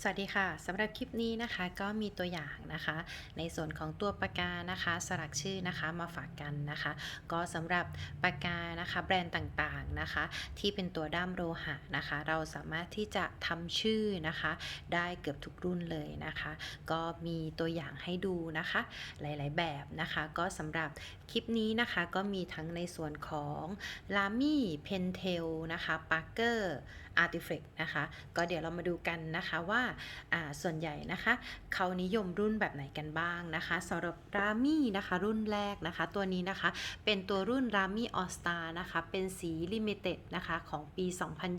สวัสดีค่ะสำหรับคลิปนี้นะคะก็มีตัวอย่างนะคะ ในส่วนของตัวปากกานะคะ สลักชื่อนะคะมาฝากกันนะคะ ก็สำหรับปากกานะคะแบรนด์ต่างๆนะคะ ที่เป็นตัวด้ามโลหะนะคะ เราสามารถที่จะทำชื่อนะคะ ได้เกือบทุกรุ่นเลยนะคะ ก็มีตัวอย่างให้ดูนะคะ หลายๆแบบนะคะ ก็สำหรับคลิปนี้นะคะก็มีทั้งในส่วนของลามี่เพนเทลนะคะปาร์เกอร์อาร์ติเฟกนะคะ ก็เดี๋ยวเรามาดูกันนะคะว่าส่วนใหญ่นะคะเขานิยมรุ่นแบบไหนกันบ้างนะคะสำหรับรามี่นะคะรุ่นแรกนะคะ ตัวนี้นะคะเป็นตัวรุ่นรามี่ออสตานะคะเป็นสีลิมิเต็ดนะคะของปี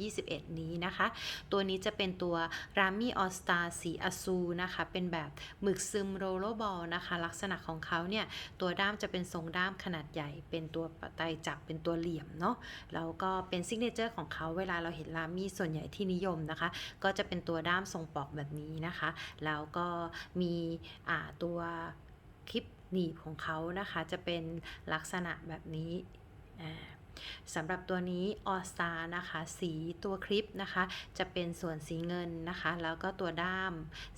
2021 นี้นะคะ ตัวนี้จะเป็นตัวรามี่ออสตาสีอซูนะคะเป็นแบบหมึกซึมโรลบอลนะคะลักษณะของเขาเนี่ยตัวด้ามจะเป็นทรงด้ามขนาดใหญ่ เป็นตัวไตจับเป็นตัวเหลี่ยมเนาะแล้วก็เป็นซิกเนเจอร์ของเขาเวลาเราเห็นรามี่ส่วนใหญ่ที่นิยมนะคะ ก็จะเป็นตัวด้ามทรงปอกแบบนี้นะคะ แล้วก็มีตัวคลิปหนีบของเขานะคะ จะเป็นลักษณะแบบนี้สำหรับตัวนี้ออสตานะคะ สีตัวคลิปนะคะ จะเป็นส่วนสีเงินนะคะ แล้วก็ตัวด้าม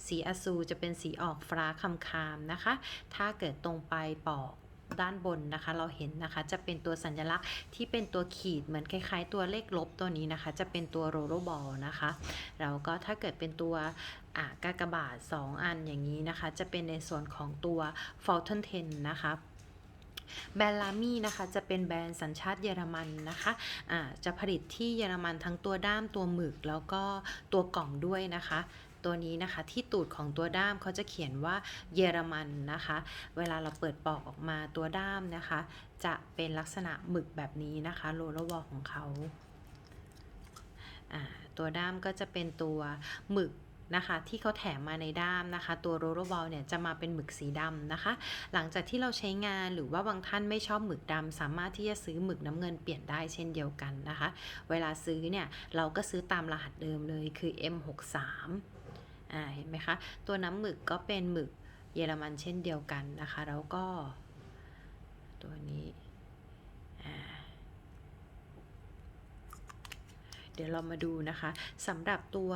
สีอสูจะเป็นสีออกฟ้าคำคามนะคะ ถ้าเกิดตรงปลายปอก ด้านบนนะคะ เราเห็นนะคะจะเป็นตัวสัญลักษณ์ที่เป็นตัวขีดเหมือนคล้าย ๆ ตัวเลขลบตัวนี้นะคะ จะเป็นตัวโรลบอลนะคะแล้วก็ถ้าเกิดเป็นตัวอ่ากากบาท 2 อันอย่างนี้นะคะ จะเป็นในส่วนของตัว f o u n t a i n 10นะคะแบรนด์ลามี่นะคะจะเป็นแบรนด์สัญชาติเยอรมันนะคะะจะผลิตที่เยอรมันทั้งตัวด้ามตัวหมึกแล้วก็ตัวกล่องด้วยนะคะ ตัวนี้นะคะที่ตูดของตัวด้ามเขาจะเขียนว่าเยอรมันนะคะ เวลาเราเปิดปอกออกมาตัวด้ามนะคะ จะเป็นลักษณะหมึกแบบนี้นะคะโรลวอลของเขาตัวด้ามก็จะเป็นตัวหมึกนะคะที่เขาแถมมาในด้ามนะคะ ตัวโรลบอลเนี่ยจะมาเป็นหมึกสีดำนะคะ หลังจากที่เราใช้งานหรือว่าบางท่านไม่ชอบหมึกดำสามารถที่จะซื้อหมึกน้ำเงินเปลี่ยนได้เช่นเดียวกันนะคะ เวลาซื้อเนี่ยเราก็ซื้อตามรหัสเดิมเลยคือ M63 อ่าเห็นไหมคะ ตัวน้ำหมึกก็เป็นหมึกเยอรมันเช่นเดียวกันนะคะ แล้วก็ตัวนี้อ่าเดี๋ยวเรามาดูนะคะสำหรับตัว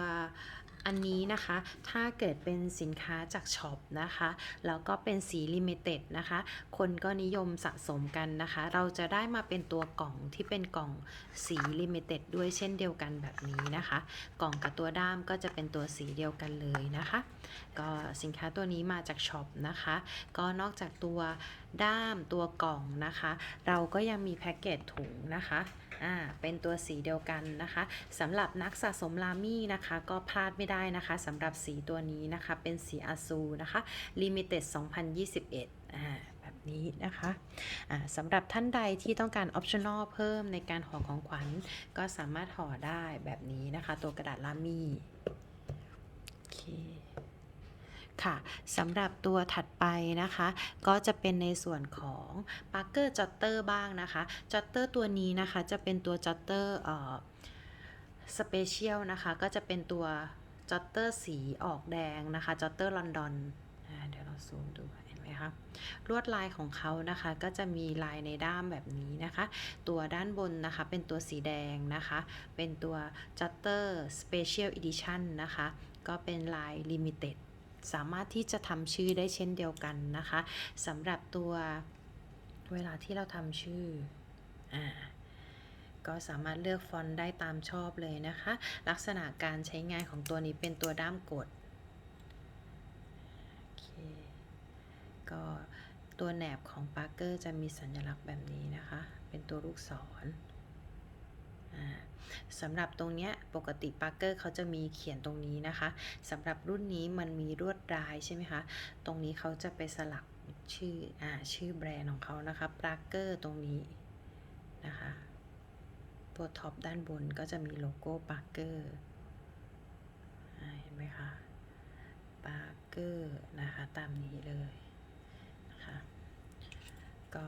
อันนี้นะคะถ้าเกิดเป็นสินค้าจากช็อปนะคะแล้วก็เป็นสีลิมิเต็ดนะคะ คนก็นิยมสะสมกันนะคะ เราจะได้มาเป็นตัวกล่องที่เป็นกล่องสีลิมิเต็ดด้วยเช่นเดียวกันแบบนี้นะคะ กล่องกับตัวด้ามก็จะเป็นตัวสีเดียวกันเลยนะคะ ก็สินค้าตัวนี้มาจากช็อปนะคะ ก็นอกจากตัวด้ามตัวกล่องนะคะ เราก็ยังมีแพ็กเกจถุงนะคะ อ่าเป็นตัวสีเดียวกันนะคะสำหรับนักสะสมลามี่นะคะก็พลาดไม่ได้นะคะสำหรับสีตัวนี้นะคะเป็นสีอาซูนะคะลิมิเต็ด2021อ่าแบบนี้นะคะะสำหรับท่านใดที่ต้องการออปชั่นอลเพิ่มในการห่อของขวัญ ก็สามารถห่อได้แบบนี้นะคะ ตัวกระดาษลามี่ โอเค ค่ะสำหรับตัวถัดไปนะคะ ก็จะเป็นในส่วนของ Parker Jotter บ้างนะคะ Jotter ตัวนี้นะคะจะเป็นตัว Jotter เอ่อ Special นะคะก็จะเป็นตัว Jotter สีออกแดงนะคะ Jotter London อ่าเดี๋ยวเราซูมดูเห็นไหมคะลวดลายของเขานะคะก็จะมีลายในด้ามแบบนี้นะคะ ตัวด้านบนนะคะเป็นตัวสีแดงนะคะ เป็นตัว Jotter Special Edition นะคะ ก็เป็นลาย Limited สามารถที่จะทำชื่อได้เช่นเดียวกันนะคะสำหรับตัวเวลาที่เราทำชื่ออ่าก็สามารถเลือกฟอนต์ได้ตามชอบเลยนะคะ ลักษณะการใช้งานของตัวนี้เป็นตัวด้ามกดโอเคก็ตัวแหนบของปาร์เกอร์จะมีสัญลักษณ์แบบนี้นะคะ เป็นตัวลูกศร สำหรับตรงเนี้ยปกติปาร์เกอร์เขาจะมีเขียนตรงนี้นะคะสำหรับรุ่นนี้มันมีลวดลายใช่ไหมคะตรงนี้เขาจะไปสลักชื่ออ่าชื่อแบรนด์ของเขานะคะปาร์เกอร์ตรงนี้นะคะตัวท็อปด้านบนก็จะมีโลโก้ปาร์เกอร์เห็นไหมคะปาร์เกอร์นะคะตามนี้เลย ก็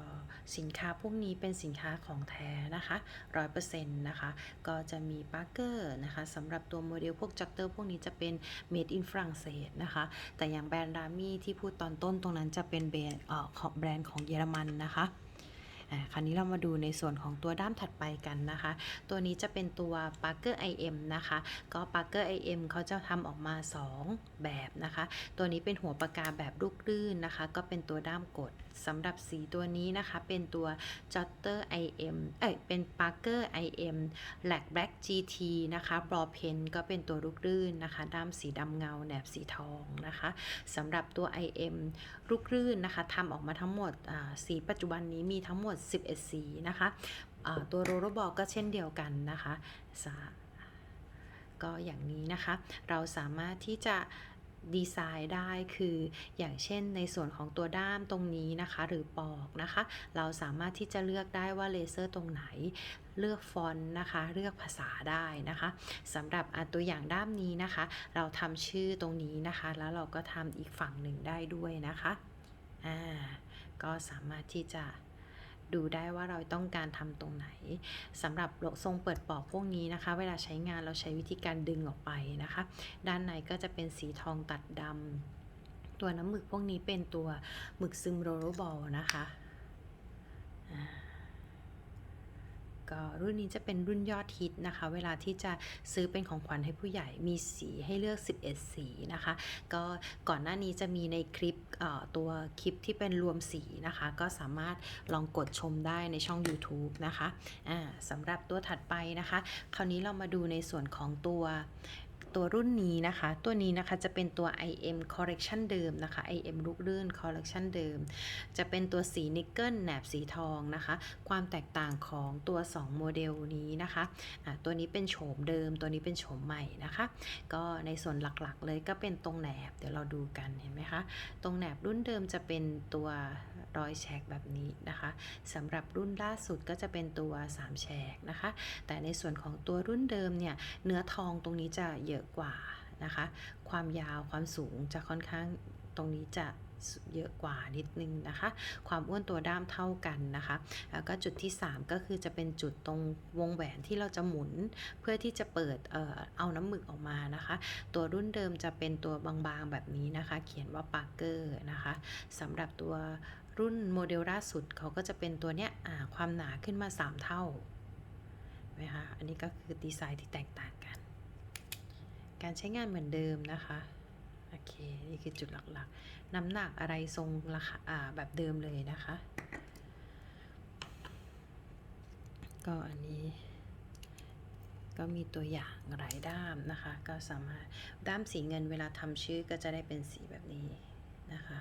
สินค้าพวกนี้เป็นสินค้าของแท้นะคะร้อยเปอร์เซ็นต์นะคะก็จะมีปาร์เกอร์นะคะสำหรับตัวโมเดลพวกจักเตอร์พวกนี้จะเป็น made in ฝรั่งเศสนะคะแต่อย่างแบรนด์รามี่ที่พูดตอนต้นตรงนั้นจะเป็นแบรนด์ของแบรนด์ของเยอรมันนะคะ อ่าคราวนี้เรามาดูในส่วนของตัวด้ามถัดไปกันนะคะ ตัวนี้จะเป็นตัว Parker IM นะคะ ก็ Parker IM เขาจะทำออกมา 2 แบบนะคะ ตัวนี้เป็นหัวปากกาแบบลูกลื่นนะคะ ก็เป็นตัวด้ามกดสำหรับสีตัวนี้นะคะ เป็นตัว Jotter IM เอ้ยเป็น Parker IM Black Black GT นะคะ Ball Pen ก็เป็นตัวลูกลื่นนะคะ ด้ามสีดำเงาแหนบสีทองนะคะสำหรับตัว IM ลูกลื่นนะคะทำออกมาทั้งหมดสีปัจจุบันนี้มีทั้งหมด11 สีนะคะตัวโรโรบอลก็เช่นเดียวกันนะคะสาก็อย่างนี้นะคะ เราสามารถที่จะดีไซน์ได้คืออย่างเช่นในส่วนของตัวด้ามตรงนี้นะคะ หรือปอกนะคะ เราสามารถที่จะเลือกได้ว่าเลเซอร์ตรงไหนเลือกฟอนต์นะคะ เลือกภาษาได้นะคะสำหรับตัวอย่างด้ามนี้นะคะ เราทำชื่อตรงนี้นะคะ แล้วเราก็ทำอีกฝั่งหนึ่งได้ด้วยนะคะอ่าก็สามารถที่จะ ดูได้ว่าเราต้องการทำตรงไหนสำหรับทรงเปิดปอกพวกนี้นะคะ เวลาใช้งานเราใช้วิธีการดึงออกไปนะคะ ด้านในก็จะเป็นสีทองตัดดำตัวน้ำหมึกพวกนี้เป็นตัวหมึกซึมโรโรบอลนะคะ อ่า ก็รุ่นนี้จะเป็นรุ่นยอดฮิตนะคะ เวลาที่จะซื้อเป็นของขวัญให้ผู้ใหญ่มีสีให้เลือก 11 สีนะคะ ก็ก่อนหน้านี้จะมีในคลิปตัวคลิปที่เป็นรวมสีนะคะ ก็สามารถลองกดชมได้ในช่อง YouTube นะคะะสำหรับตัวถัดไปนะคะ คราวนี้เรามาดูในส่วนของตัว ตัวรุ่นนี้นะคะ ตัวนี้นะคะจะเป็นตัว IM Collection เดิมนะคะ IM ลูกลื่น Collection เดิม จะเป็นตัวสีนิกเกิลแหนบสีทองนะคะ ความแตกต่างของตัว 2 โมเดลนี้นะคะะตัวนี้เป็นโฉมเดิม ตัวนี้เป็นโฉมใหม่นะคะ ก็ในส่วนหลักๆเลยก็เป็นตรงแหนบ เดี๋ยวเราดูกันเห็นไหมคะ ตรงแหนบรุ่นเดิมจะเป็นตัว รอยแฉกแบบนี้นะคะสำหรับรุ่นล่าสุดก็จะเป็นตัว 3 แฉกนะคะ แต่ในส่วนของตัวรุ่นเดิมเนี่ยเนื้อทองตรงนี้จะเยอะกว่านะคะ ความยาวความสูงจะค่อนข้างตรงนี้จะเยอะกว่านิดนึงนะคะ ความอ้วนตัวด้ามเท่ากันนะคะ แล้วก็จุดที่ 3 ก็คือจะเป็นจุดตรงวงแหวนที่เราจะหมุนเพื่อที่จะเปิดเอ่อเอาน้ำหมึกออกมานะคะ ตัวรุ่นเดิมจะเป็นตัวบางๆแบบนี้นะคะ เขียนว่าปาร์เกอร์นะคะสำหรับตัว รุ่นโมเดลล่าสุดเขาก็จะเป็นตัวเนี้ยความหนาขึ้นมา 3 เท่านไหมคะ อันนี้ก็คือดีไซน์ที่แตกต่างกัน การใช้งานเหมือนเดิมนะคะ โอเค นี่คือจุดหลักๆ น้ำหนักอะไรทรงราคาแบบเดิมเลยนะคะ ก็อันนี้ก็มีตัวอย่างหลายด้ามนะคะ ก็สามารถด้ามสีเงินเวลาทำชื่อก็จะได้เป็นสีแบบนี้นะคะ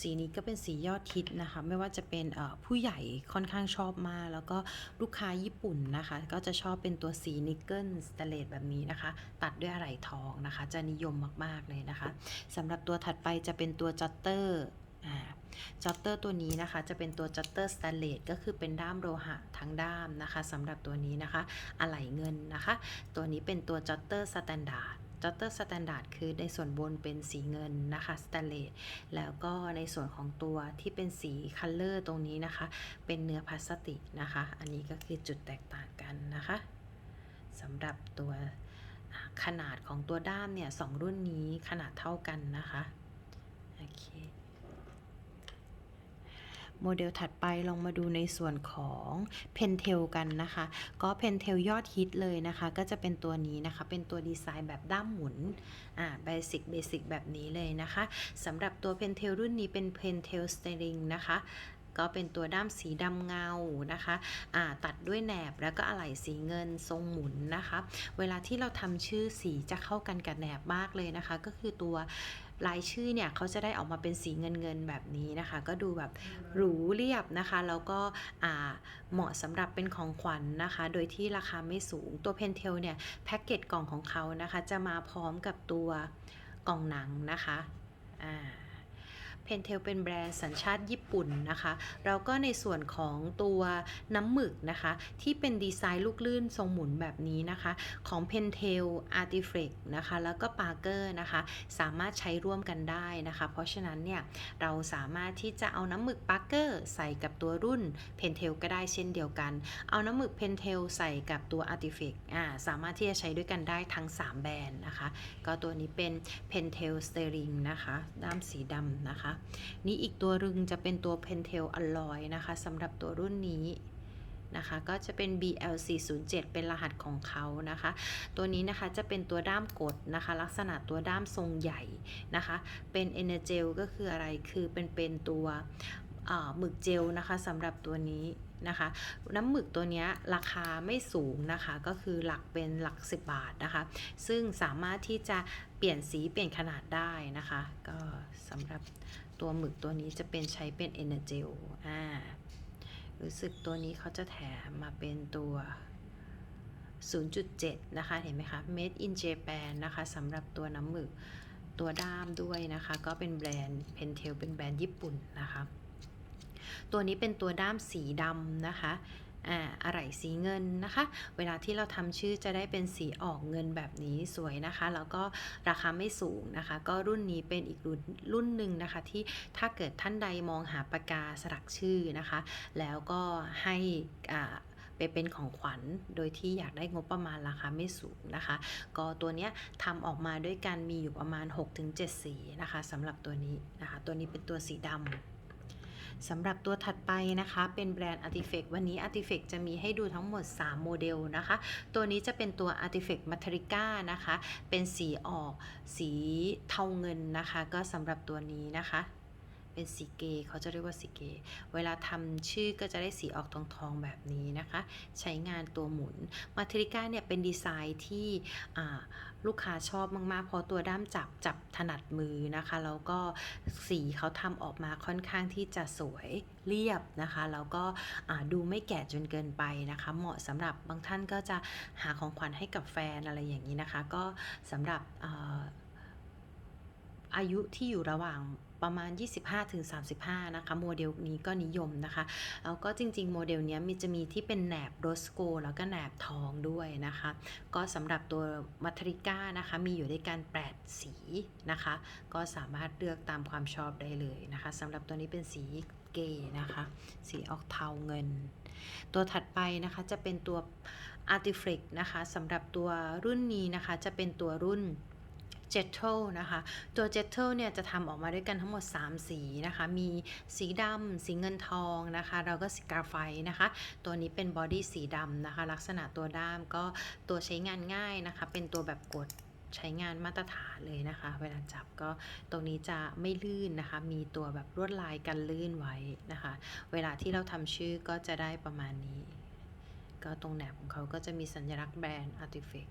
สีนี้ก็เป็นสียอดฮิตนะคะ ไม่ว่าจะเป็นผู้ใหญ่ค่อนข้างชอบมาก แล้วก็ลูกค้าญี่ปุ่นนะคะ ก็จะชอบเป็นตัวสีนิกเกิลสเตเลตแบบนี้นะคะ ตัดด้วยอะไหล่ทองนะคะ จะนิยมมากๆเลยนะคะสำหรับตัวถัดไปจะเป็นตัวจัตเตอร์อ่าจอตเตอร์ตัวนี้นะคะจะเป็นตัวจอตเตอร์สแตนเลสก็คือเป็นด้ามโลหะทั้งด้ามนะคะสำหรับตัวนี้นะคะ อะไหล่เงินนะคะ ตัวนี้เป็นตัวจอตเตอร์สแตนดาร์ด จอตเตอร์สแตนดาร์ดคือในส่วนบนเป็นสีเงินนะคะสแตนเลสแล้วก็ในส่วนของตัวที่เป็นสีคัลเลอร์ตรงนี้นะคะ เป็นเนื้อพลาสติกนะคะ อันนี้ก็คือจุดแตกต่างกันนะคะสำหรับตัวขนาดของตัวด้ามเนี่ยสองรุ่นนี้ขนาดเท่ากันนะคะ โอเค โมเดลถัดไปลองมาดูในส่วนของเพนเทลกันนะคะ ก็เพนเทลยอดฮิตเลยนะคะ ก็จะเป็นตัวนี้นะคะ เป็นตัวดีไซน์แบบด้ามหมุน อ่าเบสิกเบสิกแบบนี้เลยนะคะสำหรับตัวเพนเทลรุ่นนี้เป็นเพนเทลสเตริงนะคะก็เป็นตัวด้ามสีดำเงานะคะอ่าตัดด้วยแหนบแล้วก็อะไหล่สีเงินทรงหมุนนะคะ เวลาที่เราทำชื่อสีจะเข้ากันกับแหนบมากเลยนะคะ ก็คือตัว ลายชื่อเนี่ยเขาจะได้ออกมาเป็นสีเงินเงินๆแบบนี้นะคะ ก็ดูแบบหรูเรียบนะคะ แล้วก็เหมาะสำหรับเป็นของขวัญนะคะ โดยที่ราคาไม่สูงตัวเพนเทลเนี่ยแพ็กเกจกล่องของเขานะคะ จะมาพร้อมกับตัวกล่องหนังนะคะอ่า เพนเทลเป็นแบรนด์สัญชาติญี่ปุ่นนะคะแล้วก็ในส่วนของตัวน้ำหมึกนะคะ ที่เป็นดีไซน์ลูกลื่นทรงหมุนแบบนี้นะคะ ของ Pentel Artiflex นะคะ แล้วก็ Parker นะคะ สามารถใช้ร่วมกันได้นะคะ เพราะฉะนั้นเนี่ย เราสามารถที่จะเอาน้ำหมึก Parker ใส่กับตัวรุ่น Pentel ก็ได้เช่นเดียวกัน เอาน้ำหมึก Pentel ใส่กับตัว Artiflex อ่าสามารถที่จะใช้ด้วยกันได้ทั้ง 3 แบรนด์นะคะ ก็ตัวนี้เป็น Pentel Sterling นะคะด้ามสีดำนะคะนี่อีกตัวรึงจะเป็นตัว Pentel Alloy นะคะสำหรับตัวรุ่นนี้นะคะก็จะเป็น BL407 เป็นรหัสของเขานะคะ ตัวนี้นะคะจะเป็นตัวด้ามกดนะคะ ลักษณะตัวด้ามทรงใหญ่นะคะ เป็น Energel ก็คืออะไรคือเป็นเป็นตัวหมึกเจลนะคะสำหรับตัวนี้นะคะ น้ำหมึกตัวเนี้ยราคาไม่สูงนะคะ ก็คือหลักเป็นหลัก 10 บาทนะคะ ซึ่งสามารถที่จะเปลี่ยนสีเปลี่ยนขนาดได้นะคะ ก็สำหรับ ตัวหมึกตัวนี้จะเป็นใช้เป็น Energel อ่า รู้สึกตัวนี้เขาจะแถมมาเป็นตัว 0.7 นะคะ เห็นไหมคะ Made in Japan นะคะสำหรับตัวน้ำหมึก ตัวด้ามด้วยนะคะ ก็เป็นแบรนด์ Pentel เป็นแบรนด์ญี่ปุ่นนะคะ ตัวนี้เป็นตัวด้ามสีดำนะคะ อ่าอะไหล่สีเงินนะคะ เวลาที่เราทำชื่อจะได้เป็นสีออกเงินแบบนี้สวยนะคะ แล้วก็ราคาไม่สูงนะคะ ก็รุ่นนี้เป็นอีกรุ่นรุ่นหนึ่งนะคะ ที่ถ้าเกิดท่านใดมองหาปากกาสลักชื่อนะคะ แล้วก็ให้อ่าไปเป็นของขวัญโดยที่อยากได้งบประมาณราคาไม่สูงนะคะ ก็ตัวเนี้ยทำออกมาด้วยกันมีอยู่ประมาณ 6-7 สีนะคะสำหรับตัวนี้นะคะ ตัวนี้เป็นตัวสีดำ สำหรับตัวถัดไปนะคะ เป็นแบรนด์ Artifact วันนี้ Artifact จะมีให้ดูทั้งหมด 3 โมเดลนะคะ ตัวนี้จะเป็นตัว Artifact Matrica นะคะ เป็นสีออกสีเทาเงินนะคะ ก็สำหรับตัวนี้นะคะเป็นสีเกย์เขาจะเรียกว่าสีเกย์เวลาทำชื่อก็จะได้สีออกทองทองๆแบบนี้นะคะ ใช้งานตัวหมุนมาทริก้าเนี่ยเป็นดีไซน์ที่ ลูกค้าชอบมากๆเพราะตัวด้ามจับจับถนัดมือนะคะ แล้วก็สีเขาทำออกมาค่อนข้างที่จะสวยเรียบนะคะแล้วก็ดูไม่แก่จนเกินไปนะคะ เหมาะสำหรับบางท่านก็จะหาของขวัญให้กับแฟนอะไรอย่างนี้นะคะ ก็สำหรับอายุที่อยู่ระหว่าง ประมาณ 25-35 นะคะ โมเดลนี้ก็นิยมนะคะ แล้วก็จริง ๆ โมเดลนี้มีจะมีที่เป็นแหนบโรสโกแล้วก็แหนบทองด้วยนะคะ ก็สำหรับตัวมัทริก้านะคะ มีอยู่ด้วยกัน8สีนะคะ ก็สามารถเลือกตามความชอบได้เลยนะคะสำหรับตัวนี้เป็นสีเกย์นะคะ สีออกเทาเงิน ตัวถัดไปนะคะจะเป็นตัว Artiflex นะคะสำหรับตัวรุ่นนี้นะคะจะเป็นตัวรุ่น j e t t l นะคะ ตัว j e t t l เนี่ยจะทำออกมาด้วยกันทั้งหมด 3 สีนะคะ มีสีดำสีเงินทองนะคะ แล้วก็สีกราไฟนะคะ ตัวนี้เป็นบอดี้สีดำนะคะ ลักษณะตัวด้ามก็ตัวใช้งานง่ายนะคะ เป็นตัวแบบกดใช้งานมาตรฐานเลยนะคะ เวลาจับก็ตรงนี้จะไม่ลื่นนะคะ มีตัวแบบลวดลายกันลื่นไว้นะคะ เวลาที่เราทำชื่อก็จะได้ประมาณนี้ ก็ตรงแหนบของเขาก็จะมีสัญลักษณ์แบรนด์ Artifact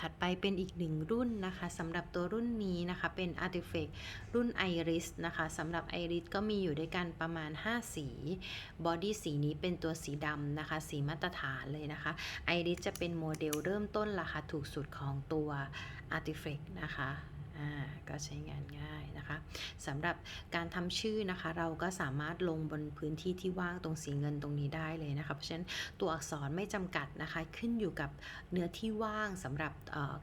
ถัดไปเป็นอีกหนึ่งรุ่นนะคะสำหรับตัวรุ่นนี้นะคะเป็น Artifact รุ่น Iris นะคะสำหรับ Iris ก็มีอยู่ด้วยกันประมาณ 5 สีบอดี้สีนี้เป็นตัวสีดำนะคะ สีมาตรฐานเลยนะคะ Iris จะเป็นโมเดลเริ่มต้นราคาถูกสุดของตัว Artifact นะคะ อ่าก็ใช้งานง่ายนะคะสำหรับการทำชื่อนะคะ เราก็สามารถลงบนพื้นที่ที่ว่างตรงสีเงินตรงนี้ได้เลยนะคะเพราะฉะนั้นตัวอักษรไม่จำกัดนะคะ ขึ้นอยู่กับเนื้อที่ว่างสำหรับ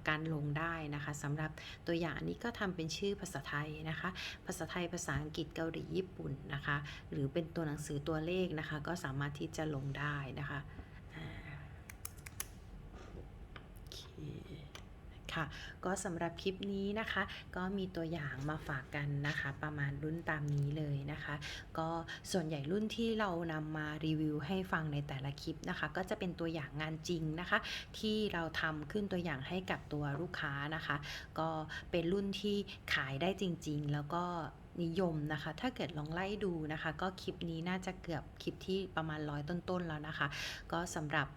การลงได้นะคะสำหรับตัวอย่างอันนี้ก็ทำเป็นชื่อภาษาไทยนะคะ ภาษาไทยภาษาอังกฤษเกาหลีญี่ปุ่นนะคะ หรือเป็นตัวหนังสือตัวเลขนะคะ ก็สามารถที่จะลงได้นะคะอ่าโอเค ค่ะ ก็สำหรับคลิปนี้นะคะ ก็มีตัวอย่างมาฝากกันนะคะ ประมาณรุ่นตามนี้เลยนะคะ ก็ส่วนใหญ่รุ่นที่เรานำมารีวิวให้ฟังในแต่ละคลิปนะคะ ก็จะเป็นตัวอย่างงานจริงนะคะ ที่เราทำขึ้นตัวอย่างให้กับตัวลูกค้านะคะ ก็เป็นรุ่นที่ขายได้จริง ๆ แล้วก็นิยมนะคะ ถ้าเกิดลองไล่ดูนะคะ ก็คลิปนี้น่าจะเกือบคลิปที่ประมาณร้อยต้นๆแล้วนะคะ ก็สำหรับ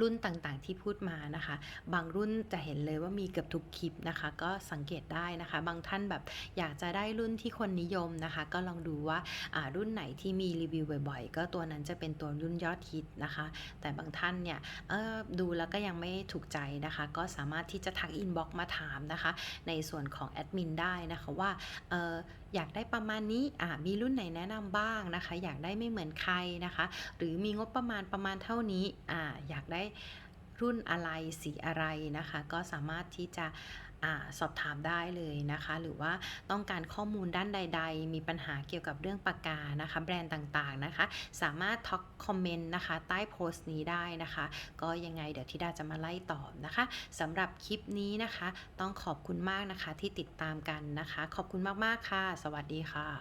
รุ่นต่างๆที่พูดมานะคะ บางรุ่นจะเห็นเลยว่ามีเกือบทุกคลิปนะคะ ก็สังเกตได้นะคะ บางท่านแบบอยากจะได้รุ่นที่คนนิยมนะคะ ก็ลองดูว่าารุ่นไหนที่มีรีวิวบ่อยๆ ก็ตัวนั้นจะเป็นตัวรุ่นยอดฮิตนะคะ แต่บางท่านเนี่ยดูแล้วก็ยังไม่ถูกใจนะคะ ก็สามารถที่จะทักอินบ็อกมาถามนะคะ ในส่วนของแอดมินได้นะคะว่าอยากได้ประมาณนี้อ่ามีรุ่นไหนแนะนำบ้างนะคะ อยากได้ไม่เหมือนใครนะคะ หรือมีงบประมาณประมาณเท่านี้อ่าอยากได้รุ่นอะไรสีอะไรนะคะ ก็สามารถที่จะ สอบถามได้เลยนะคะ หรือว่าต้องการข้อมูลด้านใด ๆ มีปัญหาเกี่ยวกับเรื่องปากกานะคะ แบรนด์ต่างๆนะคะ สามารถท็อกคอมเมนต์นะคะ ใต้โพสต์นี้ได้นะคะ ก็ยังไงเดี๋ยวทิดาจะมาไล่ตอบนะคะสำหรับคลิปนี้นะคะ ต้องขอบคุณมากนะคะที่ติดตามกันนะคะ ขอบคุณมากๆค่ะ สวัสดีค่ะ